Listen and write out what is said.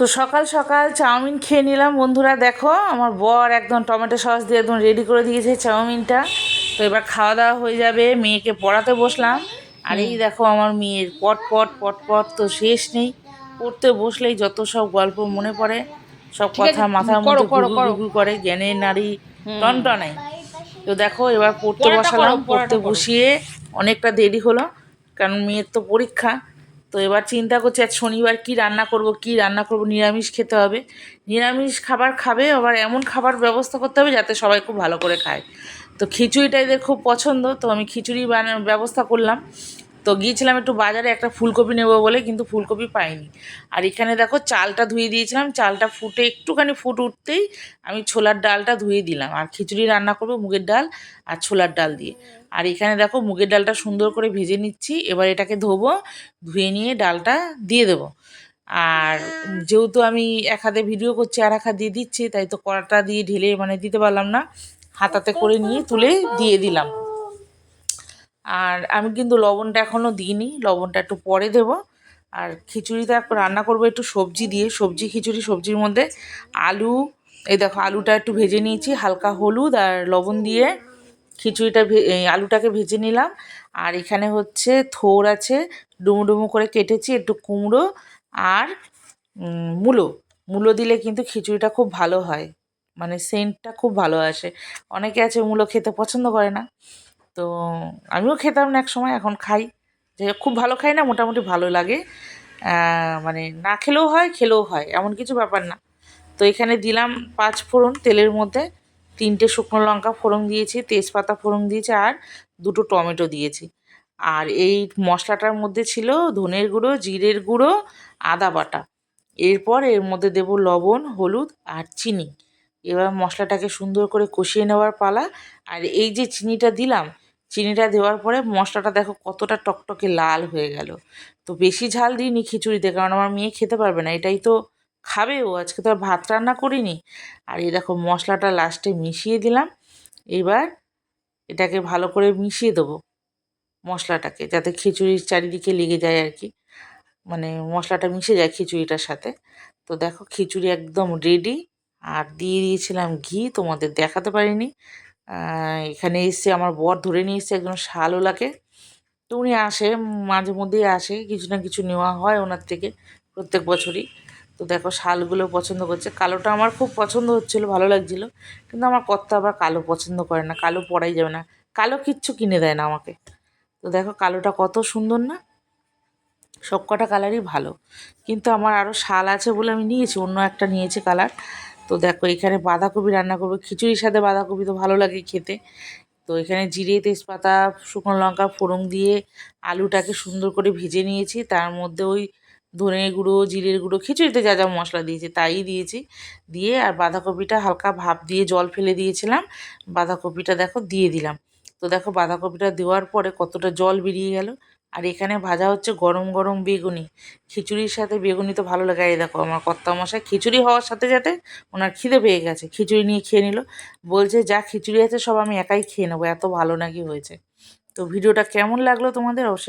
তো সকাল সকাল চাউমিন খেয়ে নিলাম। বন্ধুরা দেখো আমার বর একদম টমেটো সস দিয়ে একদম রেডি করে দিয়েছে চাউমিনটা। তো এবার খাওয়া দাওয়া হয়ে যাবে মেয়েকে পড়াতে বসলাম। আর এই দেখো আমার মেয়ের পট পট পট পট তো শেষ নেই। পড়তে বসলেই যত সব গল্প মনে পড়ে সব কথা মাথার মধ্যে করো, গুগু করো। জ্ঞানের নারী টনটনাই তো দেখো এবার পড়তে বসালাম পড়তে বসিয়ে অনেকটা দেরি হলো কারণ মেয়ের তো পরীক্ষা। তো এবার চিন্তা করছি আজ শনিবার কি রান্না করব, কি রান্না করব, নিরামিষ খেতে হবে। নিরামিষ খাবার খাবে, আবার এমন খাবার ব্যবস্থা করতে হবে যাতে সবাই খুব ভালো করে খায়। তো খিচুড়িটা এদের খুব পছন্দ, তো আমি খিচুড়ি ব্যবস্থা করলাম। তো গিয়েছিলাম একটু বাজারে, একটা ফুলকপি নেব বলে কিন্তু ফুলকপি পাইনি। আর এখানে দেখো চালটা ধুয়ে দিয়েছিলাম, চালটা ফুটে একটুখানি ফুট উঠতেই আমি ছোলার ডালটা ধুয়ে দিলাম। আর খিচুড়ি রান্না করব মুগের ডাল আর ছোলার ডাল দিয়ে। আর এখানে দেখো মুগের ডালটা সুন্দর করে ভেজে নিচ্ছি, এবার এটাকে ধোবো, ধুয়ে নিয়ে ডালটা দিয়ে দেবো। আর যেহেতু আমি এক হাতে ভিডিও করছি, আর এক হাত দিয়ে দিচ্ছি, তাই তো কড়াটা দিয়ে ঢেলে মানে দিতে পারলাম না। হাতাতে করে নিয়ে তুলে দিয়ে দিলাম। আর আমি কিন্তু লবণটা এখনও দিইনি, লবণটা একটু পরে দেবো। আর খিচুড়িটা রান্না করব একটু সবজি দিয়ে, সবজি, খিচুড়ি, সবজির মধ্যে আলু। এই দেখো, আলুটা একটু ভেজে নিয়েছি, হালকা হলুদ আর লবণ দিয়ে খিচুড়িটা আলুটাকে ভেজে নিলাম। আর এখানে হচ্ছে থোর আছে, ডুমো ডুমো করে কেটেছি, একটু কুমড়ো আর মূলো। মূলো দিলে কিন্তু খিচুড়িটা খুব ভালো হয় মানে সেন্টটা খুব ভালো আসে। অনেকে আছে মূলো খেতে পছন্দ করে না। তো আমিও খেতাম না এক সময় এখন খাই। যে খুব ভালো খাই না, মোটামুটি ভালো লাগে। মানে না খেলেও হয় খেলেও হয়, এমন কিছু ব্যাপার না। তো এখানে দিলাম পাঁচ ফোড়ন তেলের মধ্যে, তিনটে শুকনো লঙ্কা ফোড়ন দিয়েছি, তেজপাতা ফোড়ন দিয়েছি, আর দুটো টমেটো দিয়েছি। আর এই মশলাটার মধ্যে ছিল ধনের গুঁড়ো, জিরের গুঁড়ো, আদা বাটা। এরপর এর মধ্যে দেব লবণ, হলুদ আর চিনি। এবার মশলাটাকে সুন্দর করে কষিয়ে নেওয়ার পালা। আর এই যে চিনিটা দিলাম চিনিটা দেওয়ার পরে মশলাটা দেখো কতটা টকটকে লাল হয়ে গেল। তো বেশি ঝাল দিইনি খিচুড়িতে, কারণ আমার মেয়ে খেতে পারবে না, এটাই তো খাবে ও, আজকে তো আর ভাত রান্না করিনি। আর এই দেখো মশলাটা লাস্টে মিশিয়ে দিলাম, এবার এটাকে ভালো করে মিশিয়ে দেবো মশলাটাকে, যাতে খিচুড়ির চারিদিকে লেগে যায় আর কি মানে মশলাটা মিশে যায় খিচুড়িটার সাথে। তো দেখো খিচুড়ি একদম রেডি আর দিয়ে দিয়েছিলাম ঘি, তোমাদের দেখাতে পারিনি। এখানে এসে আমার বর ধরে নিয়ে এসছে একদম শালওলাকে তো উনি আসে, মাঝে মধ্যেই আসে, কিছু না কিছু নেওয়া হয় ওনার থেকে প্রত্যেক বছরই। তো দেখো, শালগুলো পছন্দ করছে। কালোটা আমার খুব পছন্দ হচ্ছিল, ভালো লাগছিল। কিন্তু আমার কর্তা আবার কালো পছন্দ করে না, কালো পরাই যাবে না। কালো কিচ্ছু কিনে দেয় না আমাকে। তো দেখো, কালোটা কত সুন্দর না? সব কটা কালারই ভালো। কিন্তু আমার আরও শাল আছে বলে আমি নিয়েছি, অন্য একটা নিয়েছি কালার। তো দেখো, এখানে বাঁধাকপি রান্না করব। খিচুড়ির সাথে বাঁধাকপি তো ভালো লাগে খেতে। তো এখানে জিরে, তেজপাতা, শুকনো লঙ্কা, ফোড়ন দিয়ে আলুটাকে সুন্দর করে ভেজে নিয়েছি। তার মধ্যে ওই ধনে গুঁড়ো, জিরের গুঁড়ো, খিচুড়িতে যা যা মশলা দিয়েছি তাই দিয়েছি। দিয়ে আর বাঁধাকপিটা হালকা ভাপ দিয়ে জল ফেলে দিয়েছিলাম। বাঁধাকপিটা দেখো দিয়ে দিলাম। তো দেখো, বাঁধাকপিটা দেওয়ার পরে কতটা জল বেরিয়ে গেল। আর এখানে ভাজা হচ্ছে গরম গরম বেগুনি। খিচুড়ির সাথে বেগুনি তো ভালো লাগে। এই দেখো, আমার কর্তা মশাই খিচুড়ি হওয়ার সাথে সাথে ওনার খিদে পেয়ে গেছে। খিচুড়ি নিয়ে খেয়ে নিল। বলছে, যা খিচুড়ি আছে সব আমি একাই খেয়ে নেব। এত ভালো নাকি হয়েছে? তো ভিডিওটা কেমন লাগল তোমাদের? অবশ্যই